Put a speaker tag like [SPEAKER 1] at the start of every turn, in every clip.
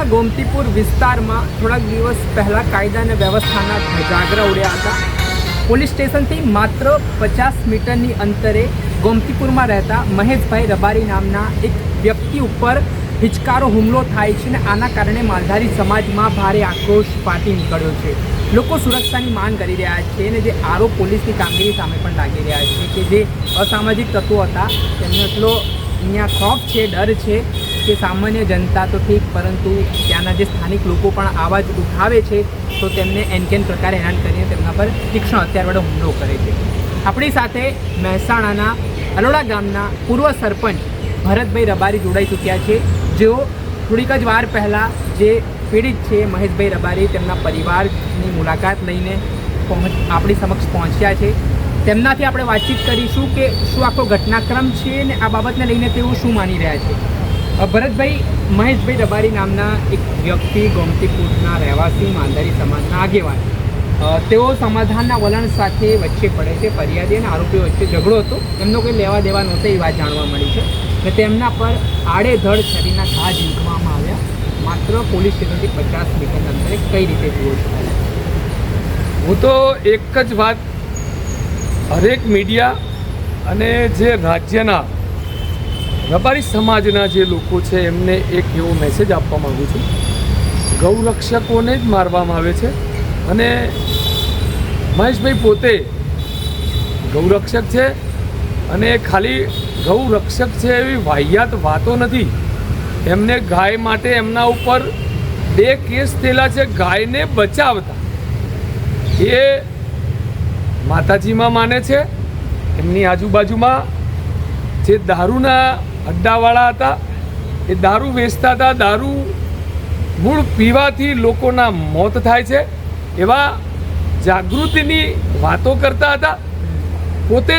[SPEAKER 1] સુરતના ગોમતીપુર વિસ્તારમાં થોડાક દિવસ પહેલાં કાયદા અને વ્યવસ્થાના ધજાગરા ઉડ્યા હતા. પોલીસ સ્ટેશનથી માત્ર પચાસ મીટરની અંતરે ગોમતીપુરમાં રહેતા મહેશભાઈ રબારી નામના એક વ્યક્તિ ઉપર હિચકારો હુમલો થાય છે અને આના કારણે માલધારી સમાજમાં ભારે આક્રોશ ફાટી નીકળ્યો છે. લોકો સુરક્ષાની માંગ કરી રહ્યા છે અને જે આરોપ પોલીસની કામગીરી સામે પણ લાગી રહ્યા છે કે જે અસામાજિક તત્વો હતા, તેમનો એટલો અહીંયા ખોફ છે, ડર છે કે સામાન્ય જનતા તો ઠીક, પરંતુ ત્યાંના જે સ્થાનિક લોકો પણ આવાજ ઉઠાવે છે, તો તેમને એનકેન પ્રકારે હેરાન કરીને તેમના પર તીક્ષ્ણ હથિયાર વડે હુમલો કરે છે. આપણી સાથે મહેસાણાના અલોડા ગામના પૂર્વ સરપંચ ભરતભાઈ રબારી જોડાઈ ચૂક્યા છે. જેઓ થોડીક જ વાર પહેલાં જે પીડિત છે મહેશભાઈ રબારી, તેમના પરિવારની મુલાકાત લઈને પહોંચ, આપણી સમક્ષ પહોંચ્યા છે. તેમનાથી આપણે વાતચીત કરીશું કે શું આખો ઘટનાક્રમ છે ને આ બાબતને લઈને તેઓ શું માની રહ્યા છે. ભરતભાઈ, મહેશભાઈ રબારી નામના એક વ્યક્તિ ગોમતીપુરના રહેવાસી માલધારી સમાજના આગેવાન. તેઓ સમાધાનના વલણ સાથે વચ્ચે પડે છે, ફરિયાદી અને આરોપીઓ વચ્ચે ઝઘડો હતો. એમનો કોઈ લેવા દેવા નહોતો એ વાત જાણવા મળી છે. અને તેમના પર આડેધડ છરીના ઘા ઝીંકવામાં આવ્યા. માત્ર પોલીસ સ્ટેશનથી પચાસ મીટર અંતરે કઈ રીતે જુઓ છો?
[SPEAKER 2] હું તો એક જ વાત હરેક મીડિયા અને જે રાજ્યના રબારી સમાજના જે લોકો છે, એમને એક એવો મેસેજ આપવા માગું છું. ગૌરક્ષકોને જ મારવામાં આવે છે. અને મહેશભાઈ પોતે ગૌરક્ષક છે અને ખાલી ગૌરક્ષક છે એવી વાહિયાત વાતો નથી. એમને ગાય માટે એમના ઉપર બે કેસ થયેલા છે, ગાયને બચાવતા. એ માતાજીમાં માને છે. એમની આજુબાજુમાં જે દારૂના અડ્ડાવાળા હતા. એ દારૂ વેચતા હતા. દારૂ મૂળ પીવાથી લોકોના મોત થાય છે. એવા જાગૃતિની વાતો કરતા હતા. પોતે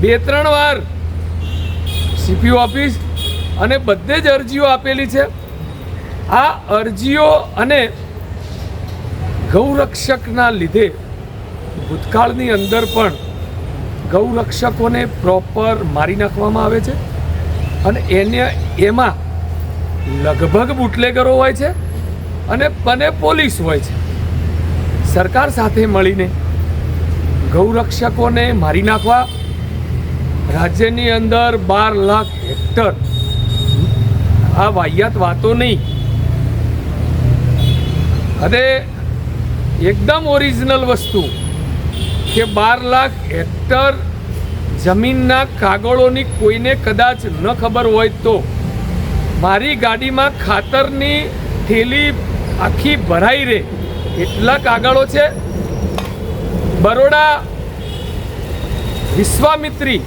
[SPEAKER 2] બે ત્રણ વાર સીપીઓ ઓફિસ અને બધે જ અરજીઓ આપેલી છે. આ અરજીઓ અને ગૌરક્ષકના લીધે ભૂતકાળની અંદર પણ ગૌરક્ષકોને પ્રોપર મારી નાખવામાં આવે છે. અને એને, એમાં લગભગ બુટલેગરો હોય છે અને બને પોલીસ હોય છે. સરકાર સાથે મળીને ગૌરક્ષકોને મારી નાખવા રાજ્યની અંદર બાર લાખ હેક્ટર આ વાહિયાત વાતો નહીં. અને એકદમ ઓરિજિનલ વસ્તુ કે બાર લાખ હેક્ટર જમીનના કાગળોની કોઈને કદાચ ન ખબર હોય તો મારી ગાડીમાં ખાતરની થેલી આખી ભરાઈ રહે એટલા કાગળો છે. બરોડા વિશ્વામિત્રી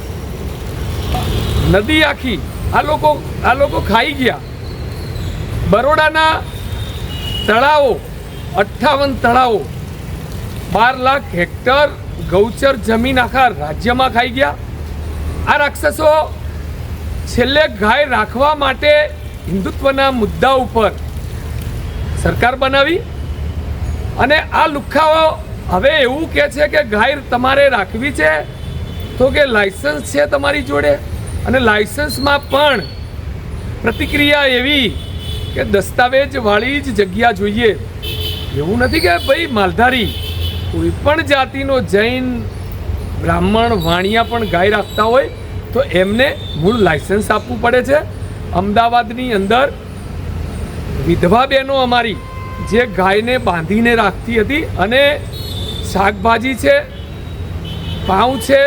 [SPEAKER 2] નદી આખી. આ લોકો આ લોકો ખાઈ ગયા. બરોડાના તળાવો, અઠ્ઠાવન તળાવો, બાર લાખ હેક્ટર ગૌચર જમીન આખા રાજ્યમાં ખાઈ ગયા. આ રાક્ષસો છેલ્લે ગાય રાખવા માટે હિન્દુત્વના મુદ્દા ઉપર સરકાર બનાવી અને આ લુખ્ખાઓ હવે એવું કહે છે કે ગાય તમારે રાખવી છે તો કે લાયસન્સ છે તમારી જોડે અને લાયસન્સમાં પણ પ્રતિક્રિયા એવી કે દસ્તાવેજવાળી જ જગ્યા જોઈએ. એવું નથી કે ભાઈ માલધારી કોઈ પણ જાતિનો જૈન, બ્રાહ્મણ, વાણિયા પણ ગાય રાખતા હોય, તો એમને મૂળ લાયસન્સ આપવું પડે છે. અમદાવાદની અંદર વિધવા બહેનો અમારી, જે ગાયને બાંધીને રાખતી હતી અને શાકભાજી છે, પાઉં છે,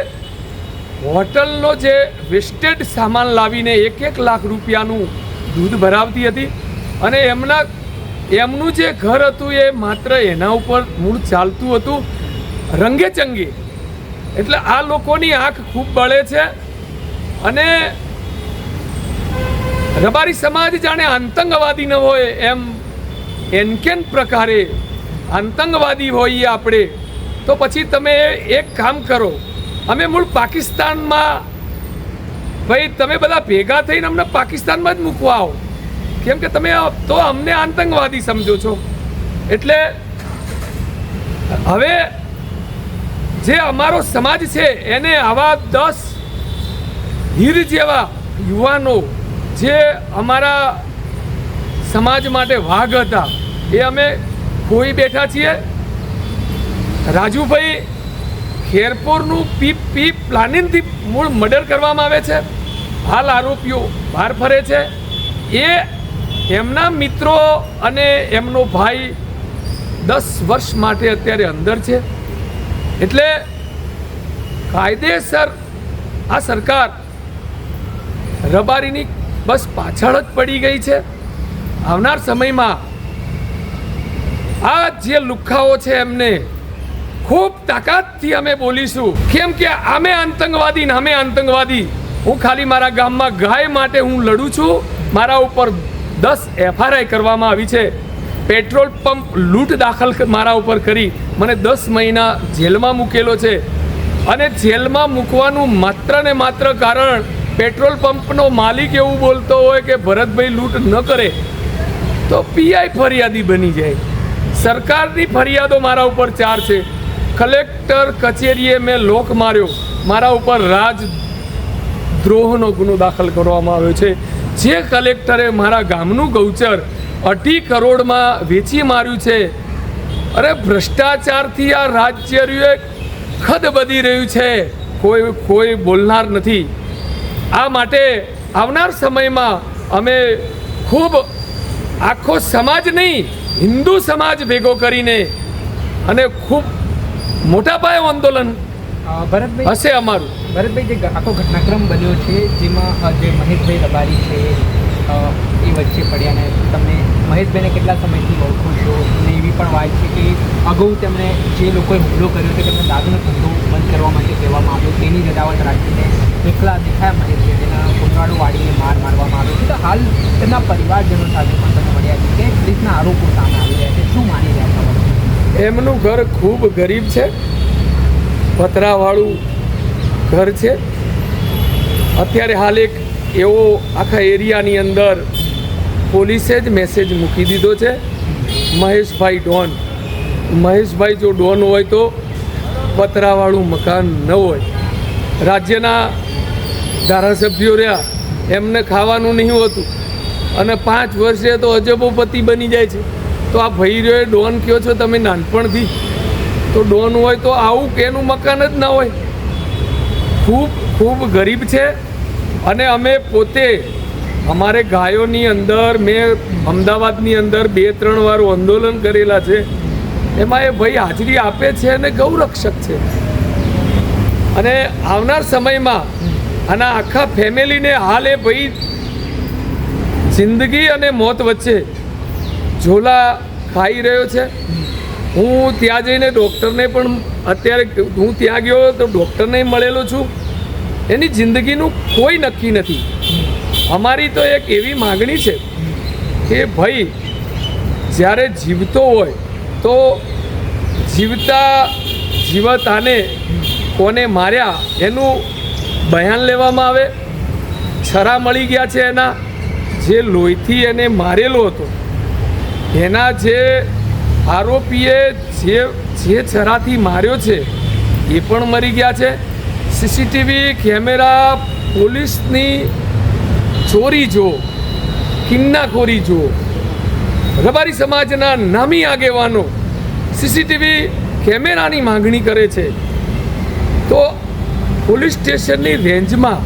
[SPEAKER 2] હોટલનો જે વેસ્ટેડ સામાન લાવીને એક એક લાખ રૂપિયાનું દૂધ ભરાવતી હતી અને એમના એમનું જે ઘર હતું એ માત્ર એના ઉપર મૂળ ચાલતું હતું. રંગે ચંગે. એટલે આ લોકોની આંખ ખૂબ બળે છે અને રબારી સમાજ જાણે આતંકવાદી ન હોય એમ એનકેન પ્રકારે આતંકવાદી હોઈએ આપણે. તો પછી તમે એક કામ કરો, અમે મૂળ પાકિસ્તાનમાં, ભાઈ તમે બધા ભેગા થઈને અમને પાકિસ્તાનમાં જ મૂકવા આવો. કેમ કે તમે તો અમને આતંકવાદી સમજો છો. એટલે હવે જે અમારો સમાજ છે, એને આવા દસ હીર જેવા યુવાનો જે અમારા સમાજ માટે વાઘ હતા, એ અમે ખોઈ બેઠા છીએ. રાજુભાઈ ખેરપુરનું પીપ પીપ પ્લાનિંગથી મૂળ મર્ડર કરવામાં આવે છે. હાલ આરોપીઓ બહાર ફરે છે. એ એમના મિત્રો અને એમનો ભાઈ દસ વર્ષ માટે અત્યારે અંદર છે. એટલે કાયદેસર આ સરકાર રબારીની બસ પાછળ જ પડી ગઈ છે. આવનાર સમયમાં આ જે લુખાઓ છે એમને ખૂબ તાકાતથી અમે બોલીશું. કેમ કે આમે આતંકવાદી ને અમે આતંકવાદી. હું ખાલી મારા ગામમાં ગાય માટે હું લડું છું. મારા ઉપર દસ એફઆરઆઈ કરવામાં આવી છે. પેટ્રોલ પંપ લૂંટ દાખલ મારા ઉપર કરી મને દસ મહિના જેલમાં મૂકેલો છે. અને જેલમાં મૂકવાનું માત્ર ને માત્ર કારણ પેટ્રોલ પંપનો માલિક એવું બોલતો હોય કે ભરતભાઈ લૂંટ ન કરે, તો પીઆઈ ફરિયાદી બની જાય. સરકારની ફરિયાદો મારા ઉપર ચાર છે. કલેક્ટર કચેરીએ મેં લોક માર્યો. મારા ઉપર રાજ દ્રોહનો ગુનો દાખલ કરવામાં આવ્યો છે. જે કલેક્ટરે મારા ગામનું ગૌચર અઢી કરોડમાં વેચી માર્યું છે. અરે ભ્રષ્ટાચારથી આ રાજ્ય ખદ બધી રહ્યું છે. કોઈ કોઈ બોલનાર નથી. આ માટે આવનાર સમયમાં અમે ખૂબ આખો સમાજ નહીં, હિન્દુ સમાજ ભેગો કરીને અને ખૂબ મોટા પાયે આંદોલન
[SPEAKER 1] ભરતભાઈ
[SPEAKER 2] હશે અમારું.
[SPEAKER 1] ભરતભાઈ જે આખો ઘટનાક્રમ બન્યો છે જેમાં જે મહેશભાઈ રબારી છે એ વચ્ચે પડ્યા ને તમે મહેશભાઈને કેટલા સમયથી ઓળખો છો અને એવી પણ વાત છે કે અગાઉ તેમણે જે લોકોએ હુમલો કર્યો છે તેમને દારૂનો ધંધો બંધ કરવા માટે કહેવામાં આવ્યો તેની જદાવત રાખીને એકલા દેખાયા મહેશભાઈ તેના કુંડવાડું વાળીને માર મારવામાં આવ્યો છે. તો હાલ તેમના પરિવારજનો સાથે પણ તમે મળ્યા છે. કે પોલીસના આરોપો સામે આવી રહ્યા છે? શું માની રહ્યા છો?
[SPEAKER 2] એમનું ઘર ખૂબ ગરીબ છે. પતરાવાળું ઘર છે. અત્યારે હાલ એક એવો આખા એરિયાની અંદર પોલીસે જ મેસેજ મૂકી દીધો છે. મહેશભાઈ ડોન. મહેશભાઈ જો ડોન હોય તો પતરાવાળું મકાન ન હોય. રાજ્યના ધારાસભ્યો રહ્યા. એમને ખાવાનું નહીં હોતું. અને પાંચ વર્ષે તો અજબોપતિ બની જાય છે. તો આ ભૈર્યોએ ડોન કયો છો તમે નાનપણથી? તો ડોન હોય તો આવું કેનું મકાન જ ના હોય. ખૂબ ખૂબ ગરીબ છે અને અમે પોતે અમારે ગાયોની અંદર મેં અમદાવાદની અંદર બે, ત્રણ વાર આંદોલન કરેલા છે. એમાં એ ભાઈ હાજરી આપે છે અને ગૌરક્ષક છે. અને આવનાર સમયમાં આના આખા ફેમિલીને હાલ એ ભાઈ જિંદગી અને મોત વચ્ચે ઝોલા ખાઈ રહ્યો છે. હું ત્યાં જઈને ડૉક્ટરને પણ અત્યારે હું ત્યાં ગયો તો ડૉક્ટરને મળેલો છું. એની જિંદગીનું કોઈ નક્કી નથી. અમારી તો એક એવી માગણી છે કે ભાઈ, જ્યારે જીવતો હોય તો જીવતા જીવતાને કોને માર્યા એનું બયાન લેવામાં આવે. છરા મળી ગયા છે એના. જે લોહીથી એને મારેલો હતો. એના જે આરોપીએ જે જે છરાથી માર્યો છે, એ પણ મરી ગયા છે. સીસીટીવી કેમેરા પોલીસની ચોરી જો કિન્નાખોરી જો રબારી સમાજના નામી આગેવાનો સીસીટીવી કેમેરાની માંગણી કરે છે. તો પોલીસ સ્ટેશનની રેન્જમાં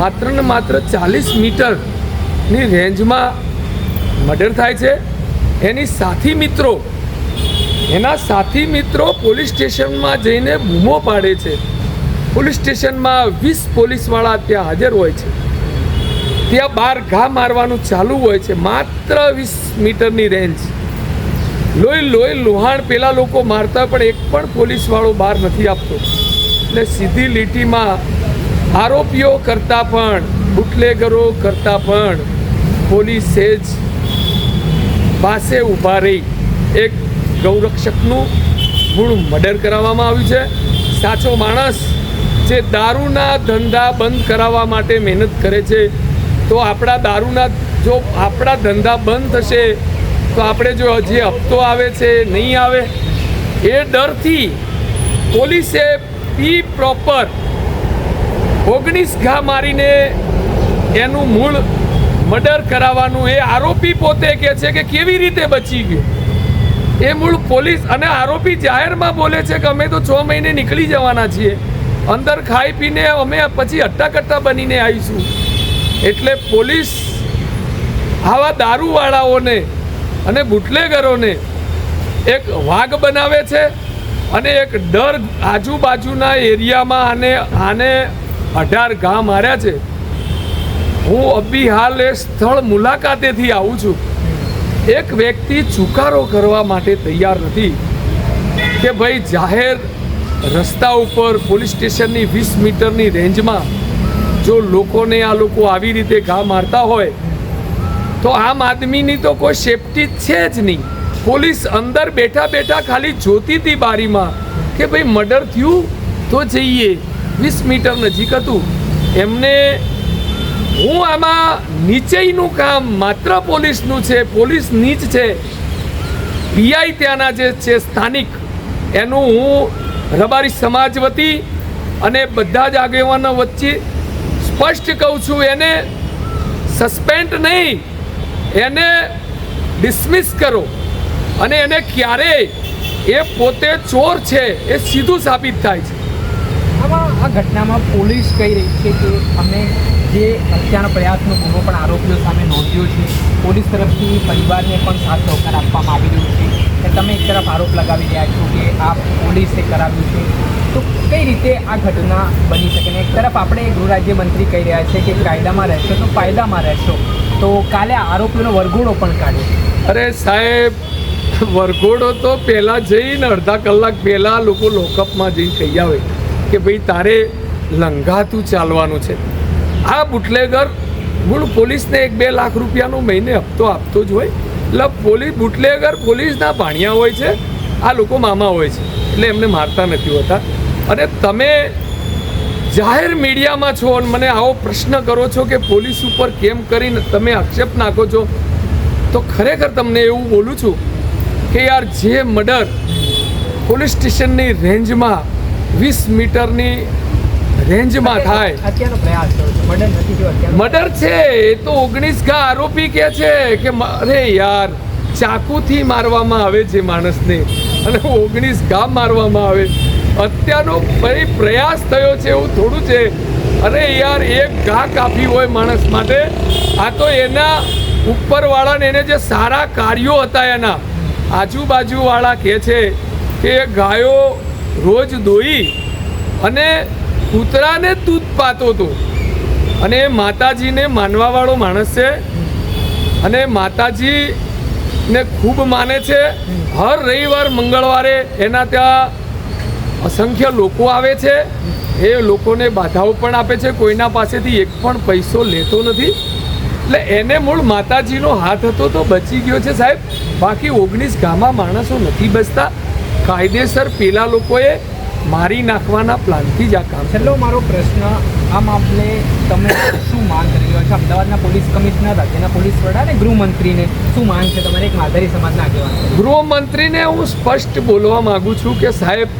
[SPEAKER 2] માત્ર ને માત્ર ચાલીસ મીટરની રેન્જમાં મર્ડર થાય છે. એની સાથી મિત્રો, એના સાથી મિત્રો પોલીસ સ્ટેશનમાં જઈને બૂમો પાડે છે. પોલીસ સ્ટેશનમાં વીસ પોલીસવાળા ત્યાં હાજર હોય છે. ત્યાં બાર ઘા મારવાનું ચાલુ હોય છે. માત્ર વીસ મીટરની રેન્જ. લોહી લોહી, લોહાણ પેલા લોકો મારતા પણ એક પણ પોલીસવાળો બહાર નથી આપતો એટલે સીધી લીટીમાં આરોપીઓ કરતાં પણ, બુટલેગરો કરતાં પણ પોલીસે જ પાસે ઊભા રહી એક ગૌરક્ષકનું મૂળ મર્ડર કરાવવામાં આવ્યું છે. સાચો માણસ જે દારૂના ધંધા બંધ કરાવવા માટે મહેનત કરે છે, તો આપણા દારૂના જો આપણા ધંધા બંધ થશે, તો આપણે જો હજી હપ્તો આવે છે, નહીં આવે, એ ડરથી પોલીસે પી પ્રોપર ઓગણીસ ઘા મારીને એનું મૂળ મર્ડર કરાવવાનું એ આરોપી પોતે કે છે કે કેવી રીતે બચી ગયો? એ મૂળ પોલીસ અને આરોપી જાહેરમાં બોલે છે કે અમે તો છ મહિને નીકળી જવાના છીએ. અંદર ખાઈ પીને અમે પછી અટ્ટાકટ્ટા બનીને આવીશું. એટલે પોલીસ આવા દારૂવાળાઓને અને બુટલેગરોને એક વાઘ બનાવે છે અને એક ડર આજુબાજુના એરિયામાં આને આને અઢાર ઘા માર્યા છે. હું અભી હાલ એ સ્થળ મુલાકાતેથી આવું છું. એક વ્યક્તિ ચુકારો કરવા માટે તૈયાર નથી. કે ભાઈ, જાહેર રસ્તા ઉપર પોલીસ સ્ટેશનની વીસ મીટરની રેન્જમાં જો લોકોને આ લોકો આવી રીતે ઘા મારતા હોય, તો આમ આદમીની તો કોઈ સેફટી છે જ નહીં. પોલીસ અંદર બેઠા બેઠા ખાલી જોતી હતી બારીમાં કે ભાઈ, મર્ડર થયું? તો જઈએ. વીસ મીટર નજીક હતું. એમને હું આમાં નીચેયનું કામ માત્ર પોલીસનું છે પોલીસ નીચ છે. પીઆઈ ત્યાંના જે છે, સ્થાનિક, એનું હું રબારી સમાજ વતી અને બધા જ આગેવાનો વચ્ચે સ્પષ્ટ કહું છું, એને સસ્પેન્ડ નહીં, એને ડિસમિસ કરો. અને એને ક્યારેય એ પોતે ચોર છે, એ સીધું સાબિત થાય છે.
[SPEAKER 1] આ ઘટનામાં પોલીસ કહી રહી છે કે અમે જે હત્યાના પ્રયાસનો ગુનો પણ આરોપીઓ સામે નોંધ્યો છે. પોલીસ તરફથી પરિવારને પણ સાથ સહકાર આપવામાં આવી રહ્યો છે કે તમે એક તરફ આરોપ લગાવી રહ્યા છો કે આ પોલીસે કરાવ્યું છે. તો કઈ રીતે આ ઘટના બની શકે ને એક તરફ આપણે ગૃહરાજ્યમંત્રી કહી રહ્યા છે કે કાયદામાં રહેશો તો ફાયદામાં રહેશો. તો કાલે આરોપીઓનો વરઘોડો પણ કાઢ્યો
[SPEAKER 2] અરે સાહેબ, વરઘોડો તો પહેલાં જઈને અડધા કલાક પહેલાં લોકો લોકઅપમાં જઈને કહી આવે કે ભાઈ તારે લંઘાતું ચાલવાનું છે. આ બુટલેગર મૂળ પોલીસને એક બે લાખ રૂપિયાનો મહિને હપ્તો આપતો જ હોય. એટલે પોલીસ બુટલેગર પોલીસના ભાણિયા હોય છે, આ લોકો મામા હોય છે. એટલે એમને મારતા નથી હોતા. અને તમે જાહેર મીડિયામાં છો અને મને આવો પ્રશ્ન કરો છો કે પોલીસ ઉપર કેમ કરીને તમે આક્ષેપ નાખો છો, તો ખરેખર તમને એવું બોલું છું કે યાર, જે મર્ડર પોલીસ સ્ટેશનની રેન્જમાં વીસ મીટરની રેન્જમાં થાય.
[SPEAKER 1] મર્ડર
[SPEAKER 2] છે એ તો ઓગણીસ ઘા આરોપી કે છે કે અરે યાર ચાકુથી મારવામાં આવે છે માણસને. અને ઓગણીસ ઘા મારવામાં આવે. અત્યારનો ભાઈ પ્રયાસ થયો છે એવું થોડું છે. અરે યાર એક ઘા કાપી હોય માણસ માટે. આ તો એના ઉપરવાળાને એને જે સારા કાર્યો હતા એના. આજુબાજુવાળા કહે છે કે ગાયો રોજ દોઈ અને કૂતરાને દૂધ પાતો હતો. અને માતાજીને માનવાવાળો માણસ છે. અને માતાજીને ખૂબ માને છે. હર રવિવાર મંગળવારે એના ત્યાં અસંખ્ય લોકો આવે છે. એ લોકોને બાધાઓ પણ આપે છે. કોઈના પાસેથી એક પણ પૈસો લેતો નથી. એટલે એને મૂળ માતાજીનો હાથ હતો તો બચી ગયો છે સાહેબ. બાકી ઓગણીસ ગામમાં માણસો નથી બચતા. કાયદેસર પેલા લોકોએ મારી નાખવાના પ્લાનથી જ આ કામ
[SPEAKER 1] છેલ્લો મારો પ્રશ્ન આ મામલે તમે શું માંગ કરી રહ્યો છો? અમદાવાદના પોલીસ કમિશનર રાજ્યના પોલીસ વડા અને ગૃહમંત્રીને શું માંગ છે તમારે? એક માધારી સમાજના આગેવાન
[SPEAKER 2] ગૃહમંત્રીને હું સ્પષ્ટ બોલવા માગું છું કે સાહેબ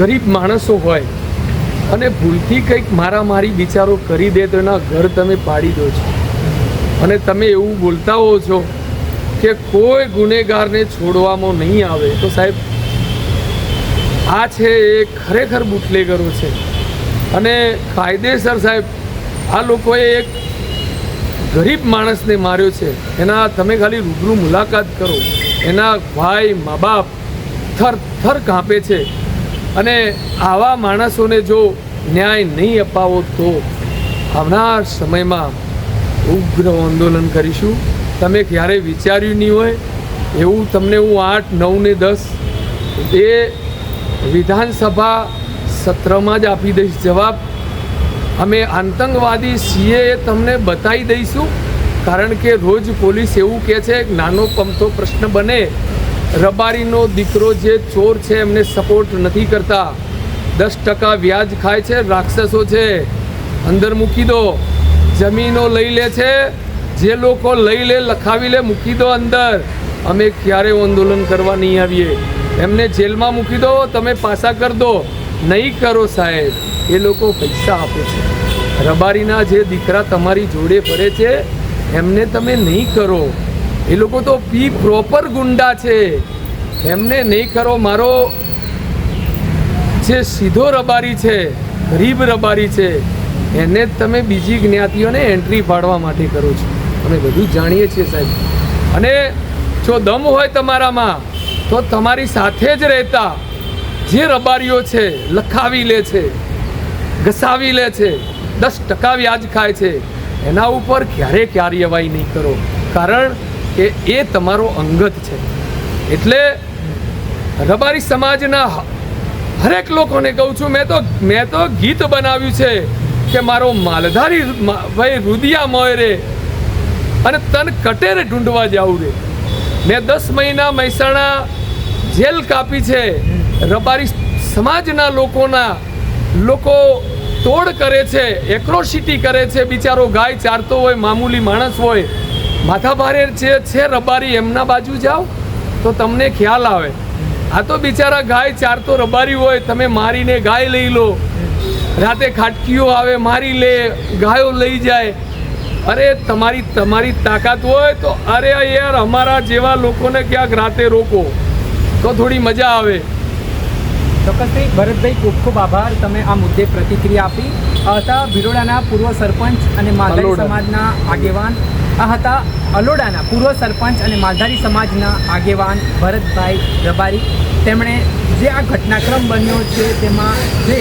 [SPEAKER 2] ગરીબ માણસો હોય અને ભૂલથી કંઈક મારામારી વિચારો કરી દે તો એના ઘર તમે પાડી દો છો. અને તમે એવું બોલતા હો છો કે કોઈ ગુનેગારને છોડવામાં નહીં આવે. તો સાહેબ આ છે એ ખરેખર બુટલેગરો છે. અને કાયદેસર સાહેબ, આ લોકોએ એક ગરીબ માણસને માર્યો છે. એના તમે ખાલી રૂબરૂ મુલાકાત કરો. એના ભાઈ, મા બાપ થર થર કાંપે છે. અને આવા માણસોને જો ન્યાય નહીં અપાવો તો આવનાર સમયમાં ઉગ્ર આંદોલન કરીશું. તમે ક્યારેય વિચાર્યું નહીં હોય. એવું તમને હું આઠ નવ ને દસ એ વિધાનસભા સત્રમાં જ આપી દઈશ જવાબ. અમે આતંકવાદી છીએ એ તમને બતાવી દઈશું. કારણ કે રોજ પોલીસ એવું કહે છે કે નાનો પમતો પ્રશ્ન બને. રબારીનો દીકરો જે ચોર છે, એમને સપોર્ટ નથી કરતા. દસ ટકા વ્યાજ ખાય છે, રાક્ષસો છે. અંદર મૂકી દો. જમીનો લઈ લે છે. જે લોકો લઈ લે, લખાવી લે, મૂકી દો અંદર. અમે ક્યારે આંદોલન કરવા નહીં આવીએ? એમને જેલમાં મૂકી દો, તમે પાછા કરી દો. નહીં કરો સાહેબ. એ લોકો પૈસા આપે છે. રબારીના જે દીકરા તમારી જોડે ફરે છે, એમને તમે નહીં કરો. એ લોકો તો પી પ્રોપર ગુંડા છે. એમને નહીં કરો. મારો જે સીધો રબારી છે, ગરીબ રબારી છે, એને જ તમે બીજી જ્ઞાતિઓને એન્ટ્રી પાડવા માટે કરો છો. અમે બધું જાણીએ છીએ સાહેબ. અને જો દમ હોય તમારામાં તો તમારી સાથે જ રહેતા જે રબારીઓ છે, લખાવી લે છે, ઘસાવી લે છે, દસ ટકા વ્યાજ ખાય છે, એના ઉપર ક્યારે કાર્યવાહી નહીં કરો. કારણ કે એ તમારો અંગત છે. એટલે રબારી સમાજના હરેક લોકોને કહું છું, મેં તો મેં તો ગીત બનાવ્યું છે કે મારો માલધારી ભાઈ રુદિયા મોય રે અને તન કટેરે ઢૂંઢવા જાવું રે. મેં દસ મહિના મહેસાણા જેલ કાપી છે. રબારી સમાજના લોકોના લોકો તોડ કરે છે, એક્રોસિટી કરે છે, બિચારો ગાય ચારતો હોય, મામૂલી માણસ હોય. માથા ભારે છે છે રબારી, એમના બાજુ જાઓ તો તમને ખ્યાલ આવે. આ તો બિચારા ગાય ચારતો રબારી હોય, તમે મારીને ગાય લઈ લો. રાતે ખાટકીઓ આવે, મારી લે, ગાયો લઈ જાય. અરે તમારી તમારી તાકાત હોય તો અરે યાર અમારા જેવા લોકોને ક્યાંક રાતે રોકો. તો થોડી મજા આવે.
[SPEAKER 1] ચોક્કસથી ભરતભાઈ ખૂબ ખૂબ આભાર. તમે આ મુદ્દે પ્રતિક્રિયા આપી. હતા ભિલોડાના પૂર્વ સરપંચ અને માલધારી સમાજના આગેવાન. આ હતા અલોડાના પૂર્વ સરપંચ અને માલધારી સમાજના આગેવાન ભરતભાઈ રબારી. તેમણે જે આ ઘટનાક્રમ બન્યો છે તેમાં જે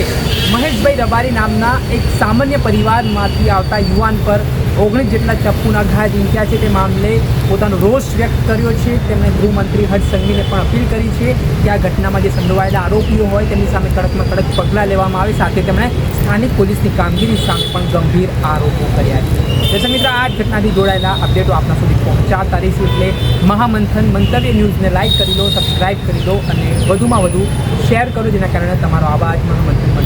[SPEAKER 1] મહેશભાઈ રબારી નામના એક સામાન્ય પરિવારમાંથી આવતા યુવાન પર ઓગણીસ જેટલા ચપ્પુના ઘા ઝીંક્યા છે તે મામલે પોતાનો રોષ વ્યક્ત કર્યો છે. તેમણે ગૃહમંત્રી હર્ષ સંઘવીને પણ અપીલ કરી છે કે આ ઘટનામાં જે સંડોવાયેલા આરોપીઓ હોય તેમની સામે કડકમાં કડક પગલાં લેવામાં આવે. સાથે તેમણે સ્થાનિક પોલીસની કામગીરી સામે પણ ગંભીર આરોપો કર્યા છે. દર્શક મિત્ર, આ ઘટનાથી જોડાયેલા અપડેટો આપના સુધી પહોંચાડતા રહીશું એટલે મહામંથન મંતવ્ય ન્યૂઝને લાઇક કરી દો સબસ્ક્રાઇબ કરી દો અને વધુમાં વધુ શેર કરો, જેના કારણે તમારો અવાજ મહામંથન